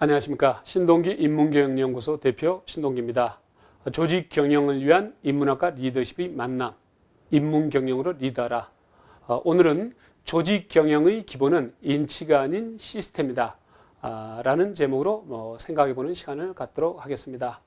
안녕하십니까. 신동기 인문경영연구소 대표 신동기입니다. 조직 경영을 위한 인문학과 리더십의 만남, 인문경영으로 리더라. 어, 오늘은 조직 경영의 기본은 인치가 아닌 시스템이다. 아, 라는 제목으로 뭐 생각해 보는 시간을 갖도록 하겠습니다.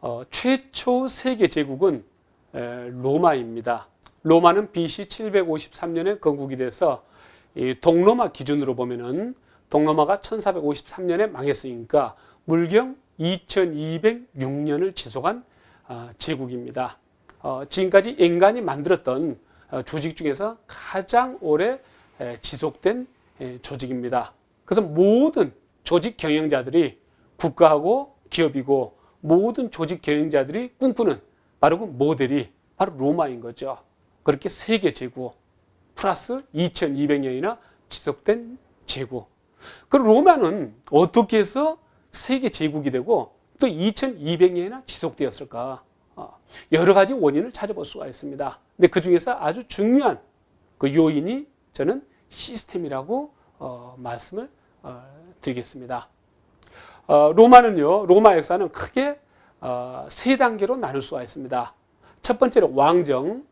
어, 최초 세계 제국은 에, 로마입니다. 로마는 BC 753년에 건국이 돼서 이 동로마 기준으로 보면은 동로마가 1453년에 망했으니까 물경 2206년을 지속한 아, 제국입니다. 어, 지금까지 인간이 만들었던 어, 조직 중에서 가장 오래 에, 지속된 에, 조직입니다. 그래서 모든 조직 경영자들이 국가하고 기업이고 모든 조직 경영자들이 꿈꾸는 바로 그 모델이 바로 로마인 거죠. 그렇게 세계 제국 플러스 2200년이나 지속된 제국. 그럼 로마는 어떻게 해서 세계 제국이 되고 또 2200년이나 지속되었을까? 어, 여러 가지 원인을 찾아볼 수가 있습니다. 근데 그 중에서 아주 중요한 그 요인이 저는 시스템이라고 어, 말씀을 어, 드리겠습니다. 어, 로마는요, 로마 역사는 크게 어, 세 단계로 나눌 수가 있습니다. 첫 번째는 왕정,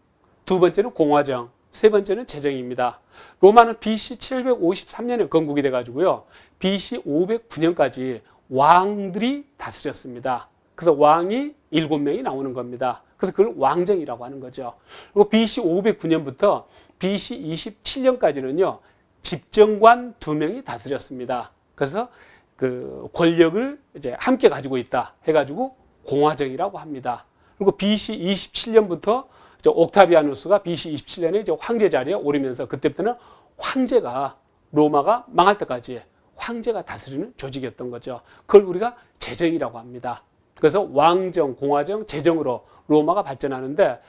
두 번째는 공화정, 세 번째는 재정입니다. 로마는 BC 753년에 건국이 돼가지고요. BC 509년까지 왕들이 다스렸습니다. 그래서 왕이 일곱 명이 나오는 겁니다. 그래서 그걸 왕정이라고 하는 거죠. 그리고 BC 509년부터 BC 27년까지는요. 집정관 두 명이 다스렸습니다. 그래서 그 권력을 이제 함께 가지고 있다 해가지고 공화정이라고 합니다. 그리고 BC 27년부터 옥타비아누스가 BC 27년에 이제 황제 자리에 오르면서 그때부터는 황제가 로마가 망할 때까지 황제가 다스리는 조직이었던 거죠. 그걸 우리가 재정이라고 합니다. 그래서 왕정, 공화정, 재정으로 로마가 발전하는데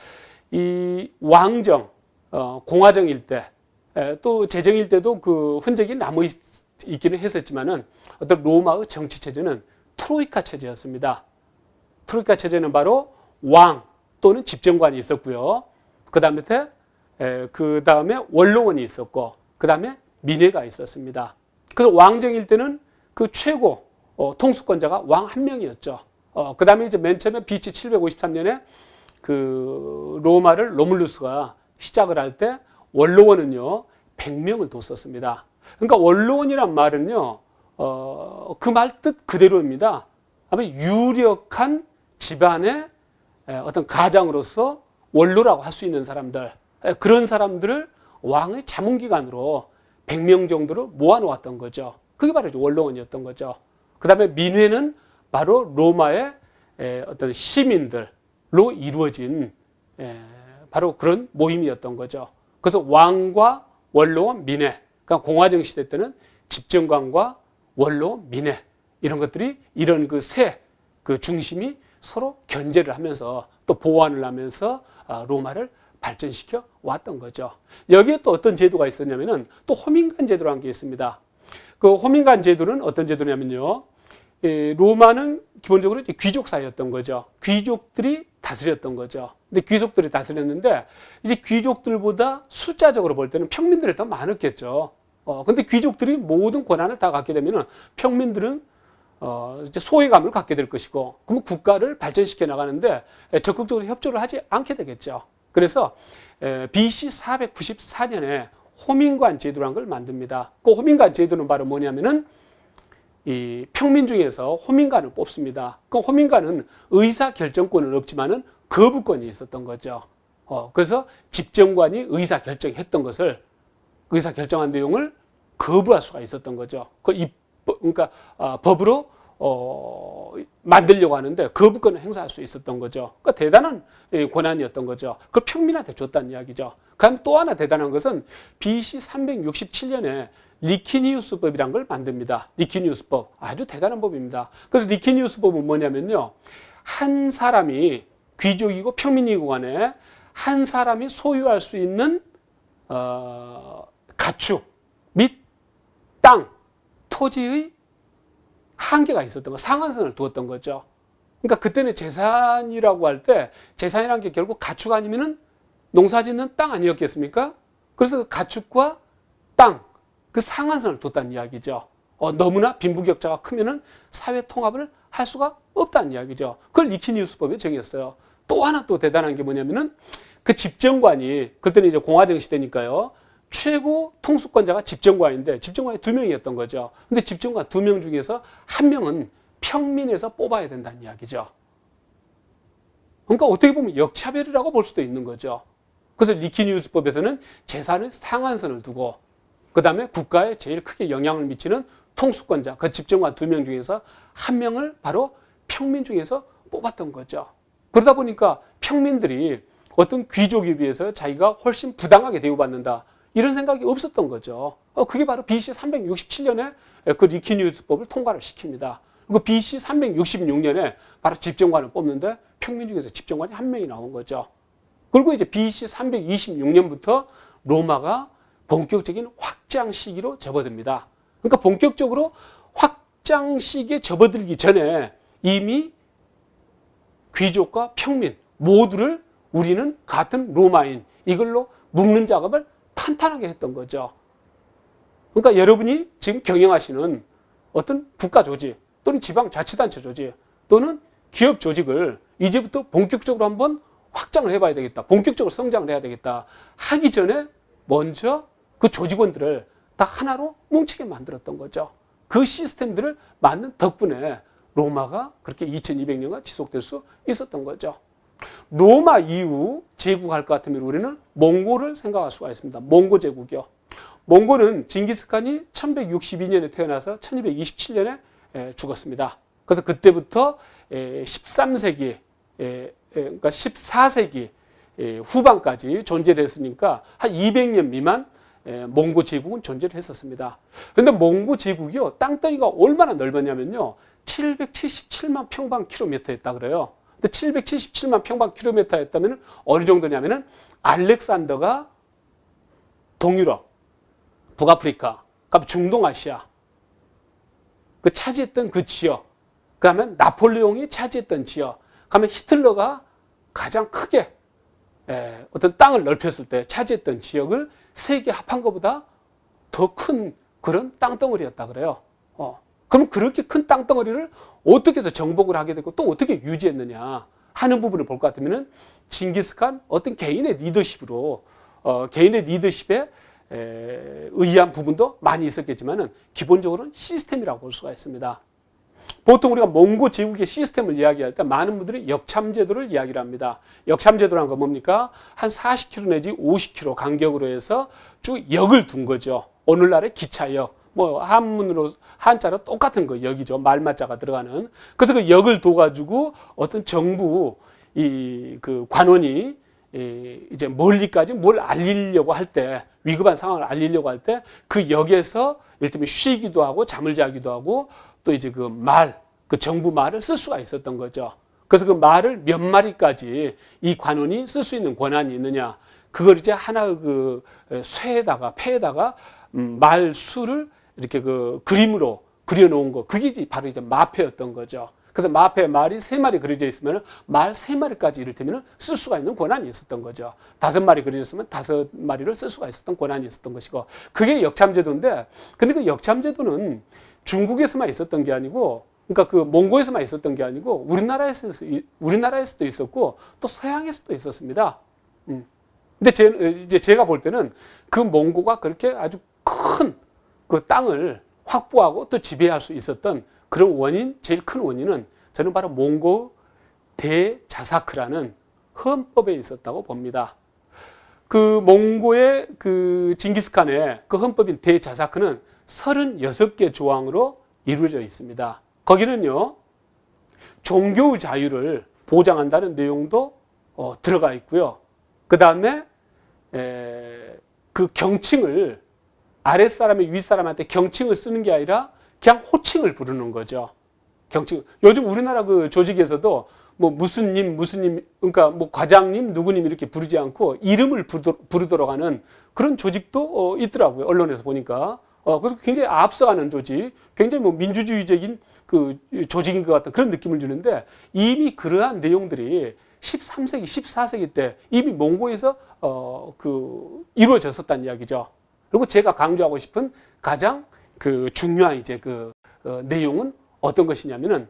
이 왕정, 어, 공화정일 때, 에, 또 재정일 때도 그 흔적이 남아 있, 있기는 했었지만은 어떤 로마의 정치 체제는 트로이카 체제였습니다. 트로이카 체제는 바로 왕 또는 집정관이 있었고요. 그 다음에 그 다음에 원로원이 있었고 그 다음에 민회가 있었습니다. 그래서 왕정일 때는 그 최고 어, 통수권자가 왕 한 명이었죠. 어, 그 다음에 이제 맨 처음에 BC 753년에 그 로마를 로물루스가 시작을 할 때 원로원은요 100명을 뒀었습니다. 그러니까 원로원이란 말은요 어, 그 말 뜻 그대로입니다. 아마 유력한 집안의 어떤 가장으로서 원로라고 할 수 있는 사람들 그런 사람들을 왕의 자문기관으로 100명 정도로 모아놓았던 거죠. 그게 바로 원로원이었던 거죠. 그 다음에 민회는 바로 로마의 어떤 시민들로 이루어진 바로 그런 모임이었던 거죠. 그래서 왕과 원로원, 민회, 그러니까 공화정 시대 때는 집정관과 원로, 민회 이런 것들이 이런 그 세그 중심이 서로 견제를 하면서 또 보완을 하면서 아, 로마를 발전시켜 왔던 거죠. 여기에 또 어떤 제도가 있었냐면은 또 호민관 제도라는 게 있습니다. 그 호민관 제도는 어떤 제도냐면요. 로마는 기본적으로 귀족 사회였던 거죠. 귀족들이 다스렸던 거죠. 근데 귀족들이 다스렸는데 이제 귀족들보다 숫자적으로 볼 때는 평민들이 더 많았겠죠. 어, 근데 귀족들이 모든 권한을 다 갖게 되면은 평민들은 어, 이제 소외감을 갖게 될 것이고, 그러면 국가를 발전시켜 나가는데 적극적으로 협조를 하지 않게 되겠죠. 그래서 BC 494년에 호민관 제도라는 걸 만듭니다. 그 호민관 제도는 바로 뭐냐면은 이 평민 중에서 호민관을 뽑습니다. 그 호민관은 의사 결정권은 없지만은 거부권이 있었던 거죠. 어, 그래서 집정관이 의사 결정했던 것을 의사 결정한 내용을 거부할 수가 있었던 거죠. 그 입, 그러니까 어, 법으로 어, 만들려고 하는데 거부권을 행사할 수 있었던 거죠. 그러니까 대단한 예, 권한이었던 거죠. 그걸 평민한테 줬다는 이야기죠. 그럼 또 하나 대단한 것은 BC 367년에 리키니우스법이란 걸 만듭니다. 리키니우스법 아주 대단한 법입니다. 그래서 리키니우스법은 뭐냐면요, 한 사람이 귀족이고 평민이고 간에 한 사람이 소유할 수 있는 어, 가축 및 땅, 토지의 한계가 있었던 거, 상한선을 두었던 거죠. 그러니까 그때는 재산이라고 할 때 재산이라는 게 결국 가축 아니면은 농사 짓는 땅 아니었겠습니까? 그래서 가축과 땅, 그 상한선을 뒀다는 이야기죠. 어, 너무나 빈부격차가 크면은 사회 통합을 할 수가 없다는 이야기죠. 그걸 리키니우스법에 정했어요. 또 하나 또 대단한 게 뭐냐면은 그 집정관이 그때는 이제 공화정 시대니까요. 최고 통수권자가 집정관인데 집정관이 두 명이었던 거죠. 근데 집정관 두 명 중에서 한 명은 평민에서 뽑아야 된다는 이야기죠. 그러니까 어떻게 보면 역차별이라고 볼 수도 있는 거죠. 그래서 리키니우스법에서는 재산의 상한선을 두고 그 다음에 국가에 제일 크게 영향을 미치는 통수권자, 그 집정관 두 명 중에서 한 명을 바로 평민 중에서 뽑았던 거죠. 그러다 보니까 평민들이 어떤 귀족에 비해서 자기가 훨씬 부당하게 대우받는다. 이런 생각이 없었던 거죠. 어, 그게 바로 BC 367년에 그 리키니우스법을 통과를 시킵니다. 그 BC 366년에 바로 집정관을 뽑는데 평민 중에서 집정관이 한 명이 나온 거죠. 그리고 이제 BC 326년부터 로마가 본격적인 확장 시기로 접어듭니다. 그러니까 본격적으로 확장 시기에 접어들기 전에 이미 귀족과 평민 모두를 우리는 같은 로마인 이걸로 묶는 작업을 탄탄하게 했던 거죠. 그러니까 여러분이 지금 경영하시는 어떤 국가 조직 또는 지방 자치단체 조직 또는 기업 조직을 이제부터 본격적으로 한번 확장을 해봐야 되겠다. 본격적으로 성장을 해야 되겠다. 하기 전에 먼저 그 조직원들을 다 하나로 뭉치게 만들었던 거죠. 그 시스템들을 만든 덕분에 로마가 그렇게 2200년간 지속될 수 있었던 거죠. 로마 이후 제국할 것 같으면 우리는 몽골을 생각할 수가 있습니다. 몽고 제국이요. 몽골은 징기스칸이 1162년에 태어나서 1227년에 죽었습니다. 그래서 그때부터 13세기, 그러니까 14세기 후반까지 존재를 했으니까 한 200년 미만 몽고 제국은 존재를 했었습니다. 그런데 몽고 제국이요, 땅덩이가 얼마나 넓었냐면요, 777만 평방 킬로미터였다 그래요. 근데 777만 평방 킬로미터였다면 어느 정도냐면은 알렉산더가 동유럽, 북아프리카, 중동아시아 그 차지했던 그 지역, 그다음에 나폴레옹이 차지했던 지역, 그다음에 히틀러가 가장 크게 에, 어떤 땅을 넓혔을 때 차지했던 지역을 세계 합한 것보다 더 큰 그런 땅덩어리였다 그래요. 어. 그럼 그렇게 큰 땅덩어리를 어떻게 해서 정복을 하게 되고 또 어떻게 유지했느냐 하는 부분을 볼 것 같으면은 징기스칸 어떤 개인의 리더십으로 어, 개인의 리더십에 에, 의한 부분도 많이 있었겠지만은 기본적으로는 시스템이라고 볼 수가 있습니다. 보통 우리가 몽고 제국의 시스템을 이야기할 때 많은 분들이 역참제도를 이야기를 합니다. 역참제도란 건 뭡니까? 한 40km 내지 50km 간격으로 해서 쭉 역을 둔 거죠. 오늘날의 기차역. 뭐 한문으로 한자로 똑같은 거 역이죠. 말맞자가 들어가는. 그래서 그 역을 둬가지고 어떤 정부 이 그 관원이 이 이제 멀리까지 뭘 알리려고 할 때 위급한 상황을 알리려고 할 때 그 역에서 이를테면 쉬기도 하고 잠을 자기도 하고 또 이제 그 말, 그 정부 말을 쓸 수가 있었던 거죠. 그래서 그 말을 몇 마리까지 이 관원이 쓸 수 있는 권한이 있느냐. 그걸 이제 하나 그 쇠에다가 폐에다가 음, 말 수를 이렇게 그 그림으로 그려놓은 거. 그게 바로 이제 마패였던 거죠. 그래서 마패 말이 세 마리 그려져 있으면 말 세 마리까지 이를테면 쓸 수가 있는 권한이 있었던 거죠. 다섯 마리 그려졌으면 다섯 마리를 쓸 수가 있었던 권한이 있었던 것이고 그게 역참제도인데 근데 그 역참제도는 중국에서만 있었던 게 아니고 그러니까 그 몽고에서만 있었던 게 아니고 우리나라에서 우리나라에서도 있었고 또 서양에서도 있었습니다. 음. 근데 제, 이제 제가 볼 때는 그 몽고가 그렇게 아주 큰 그 땅을 확보하고 또 지배할 수 있었던 그런 원인, 제일 큰 원인은 저는 바로 몽고 대자사크라는 헌법에 있었다고 봅니다. 그 몽고의 그 징기스칸의 그 헌법인 대자사크는 36개 조항으로 이루어져 있습니다. 거기는요, 종교 자유를 보장한다는 내용도 어, 들어가 있고요. 그 다음에 그 경칭을 아랫사람이 윗사람한테 경칭을 쓰는 게 아니라 그냥 호칭을 부르는 거죠. 경칭. 요즘 우리나라 그 조직에서도 뭐 무슨 님, 무슨 님, 그러니까 뭐 과장님, 누구님 이렇게 부르지 않고 이름을 부르도록 하는 그런 조직도 어, 있더라고요. 언론에서 보니까. 어, 그래서 굉장히 앞서가는 조직, 굉장히 뭐 민주주의적인 그 조직인 것 같은 그런 느낌을 주는데 이미 그러한 내용들이 13세기, 14세기 때 이미 몽고에서 어, 그 이루어졌었다는 이야기죠. 그리고 제가 강조하고 싶은 가장 그 중요한 이제 그 어, 내용은 어떤 것이냐면은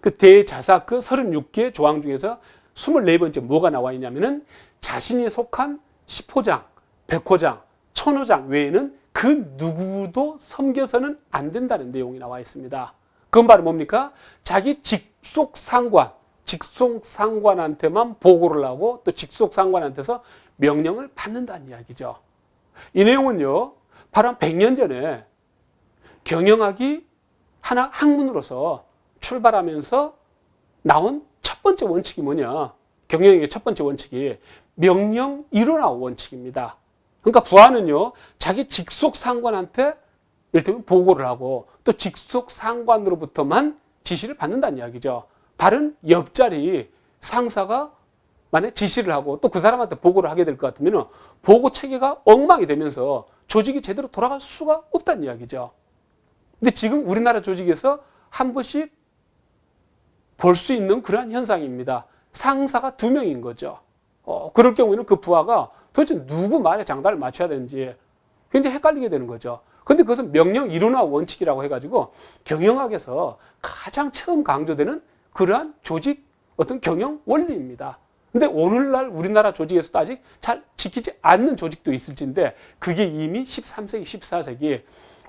그 대자사크 36개 조항 중에서 24번째 뭐가 나와 있냐면은 자신이 속한 10호장, 100호장, 1000호장 외에는 그 누구도 섬겨서는 안 된다는 내용이 나와 있습니다. 그건 바로 뭡니까? 자기 직속 상관, 직속 상관한테만 보고를 하고 또 직속 상관한테서 명령을 받는다는 이야기죠. 이 내용은요, 바로 한 100년 전에 경영학이 하나 학문으로서 출발하면서 나온 첫 번째 원칙이 뭐냐? 경영의 첫 번째 원칙이 명령 일어나 원칙입니다. 그러니까 부하는요, 자기 직속 상관한테 일테면 보고를 하고 또 직속 상관으로부터만 지시를 받는다는 이야기죠. 다른 옆자리 상사가 만약 지시를 하고 또 그 사람한테 보고를 하게 될 것 같으면 보고 체계가 엉망이 되면서 조직이 제대로 돌아갈 수가 없다는 이야기죠. 근데 지금 우리나라 조직에서 한 번씩 볼 수 있는 그러한 현상입니다. 상사가 두 명인 거죠. 어, 그럴 경우에는 그 부하가 도대체 누구 말에 장단을 맞춰야 되는지 굉장히 헷갈리게 되는 거죠. 근데 그것은 명령 이론화 원칙이라고 해가지고 경영학에서 가장 처음 강조되는 그러한 조직 어떤 경영 원리입니다. 근데 오늘날 우리나라 조직에서도 아직 잘 지키지 않는 조직도 있을진데 그게 이미 13세기, 14세기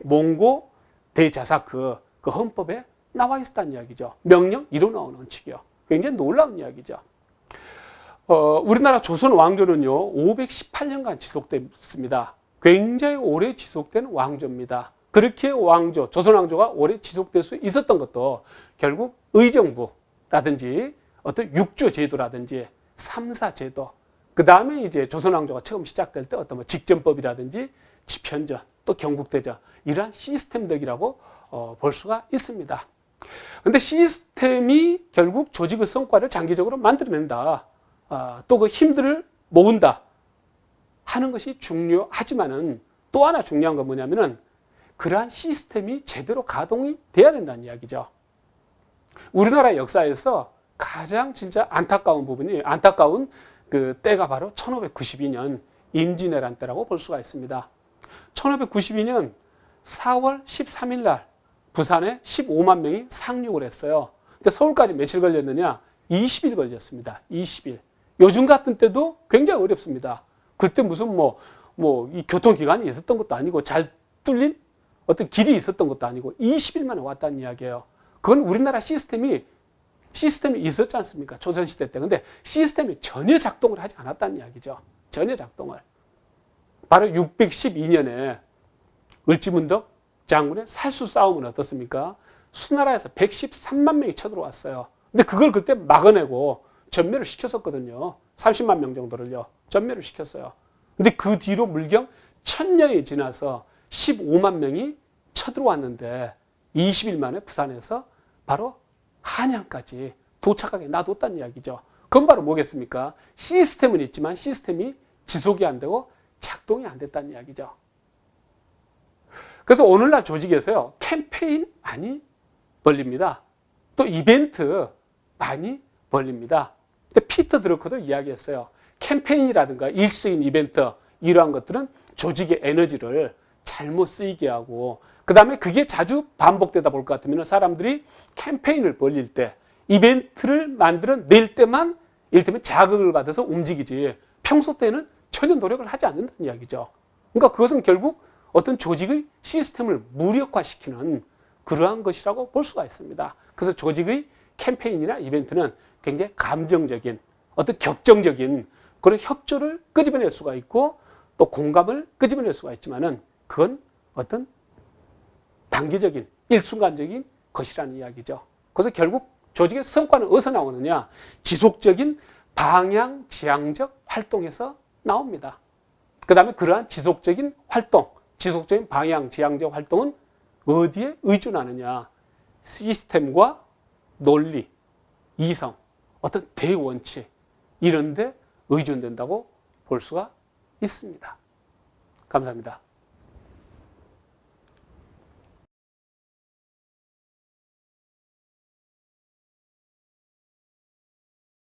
몽고 대자사크 그 헌법에 나와 있었다는 이야기죠. 명령 이론화 원칙이요. 굉장히 놀라운 이야기죠. 어, 우리나라 조선 왕조는요, 518년간 지속됐습니다. 굉장히 오래 지속된 왕조입니다. 그렇게 왕조, 조선 왕조가 오래 지속될 수 있었던 것도 결국 의정부라든지 어떤 육조 제도라든지 삼사 제도, 그 다음에 이제 조선 왕조가 처음 시작될 때 어떤 뭐 직전법이라든지 집현전, 또 경국대전 이러한 시스템덕이라고 어, 볼 수가 있습니다. 근데 시스템이 결국 조직의 성과를 장기적으로 만들어낸다. 아, 또그 힘들을 모은다. 하는 것이 중요하지만은 또 하나 중요한 건 뭐냐면은 그러한 시스템이 제대로 가동이 돼야 된다는 이야기죠. 우리나라 역사에서 가장 진짜 안타까운 부분이 안타까운 그 때가 바로 1592년 임진왜란 때라고 볼 수가 있습니다. 1592년 4월 13일 날 부산에 15만 명이 상륙을 했어요. 근데 서울까지 며칠 걸렸느냐? 20일 걸렸습니다. 20일. 요즘 같은 때도 굉장히 어렵습니다. 그때 무슨 뭐, 뭐, 이 교통기관이 있었던 것도 아니고 잘 뚫린 어떤 길이 있었던 것도 아니고 20일 만에 왔다는 이야기예요. 그건 우리나라 시스템이 시스템이 있었지 않습니까? 조선시대 때. 근데 시스템이 전혀 작동을 하지 않았다는 이야기죠. 전혀 작동을. 바로 612년에 을지문덕 장군의 살수 싸움은 어떻습니까? 수나라에서 113만 명이 쳐들어왔어요. 근데 그걸 그때 막아내고 전멸을 시켰었거든요. 30만 명 정도를요. 전멸을 시켰어요. 근데 그 뒤로 물경 천년이 지나서 15만 명이 쳐들어왔는데 20일 만에 부산에서 바로 한양까지 도착하게 놔뒀다는 이야기죠. 그건 바로 뭐겠습니까? 시스템은 있지만 시스템이 지속이 안 되고 작동이 안 됐다는 이야기죠. 그래서 오늘날 조직에서요, 캠페인 많이 벌립니다. 또 이벤트 많이 벌립니다. 피터 드러커도 이야기했어요. 캠페인이라든가 일시적인 이벤트 이러한 것들은 조직의 에너지를 잘못 쓰이게 하고 그 다음에 그게 자주 반복되다 볼 것 같으면 사람들이 캠페인을 벌릴 때 이벤트를 만들어 낼 때만 이를테면 자극을 받아서 움직이지 평소 때는 전혀 노력을 하지 않는다는 이야기죠. 그러니까 그것은 결국 어떤 조직의 시스템을 무력화시키는 그러한 것이라고 볼 수가 있습니다. 그래서 조직의 캠페인이나 이벤트는 굉장히 감정적인 어떤 격정적인 그런 협조를 끄집어낼 수가 있고 또 공감을 끄집어낼 수가 있지만은 그건 어떤 단기적인 일순간적인 것이라는 이야기죠. 그래서 결국 조직의 성과는 어디서 나오느냐? 지속적인 방향 지향적 활동에서 나옵니다. 그 다음에 그러한 지속적인 활동, 지속적인 방향 지향적 활동은 어디에 의존하느냐? 시스템과 논리, 이성, 어떤 대원칙 이런 데 의존된다고 볼 수가 있습니다. 감사합니다.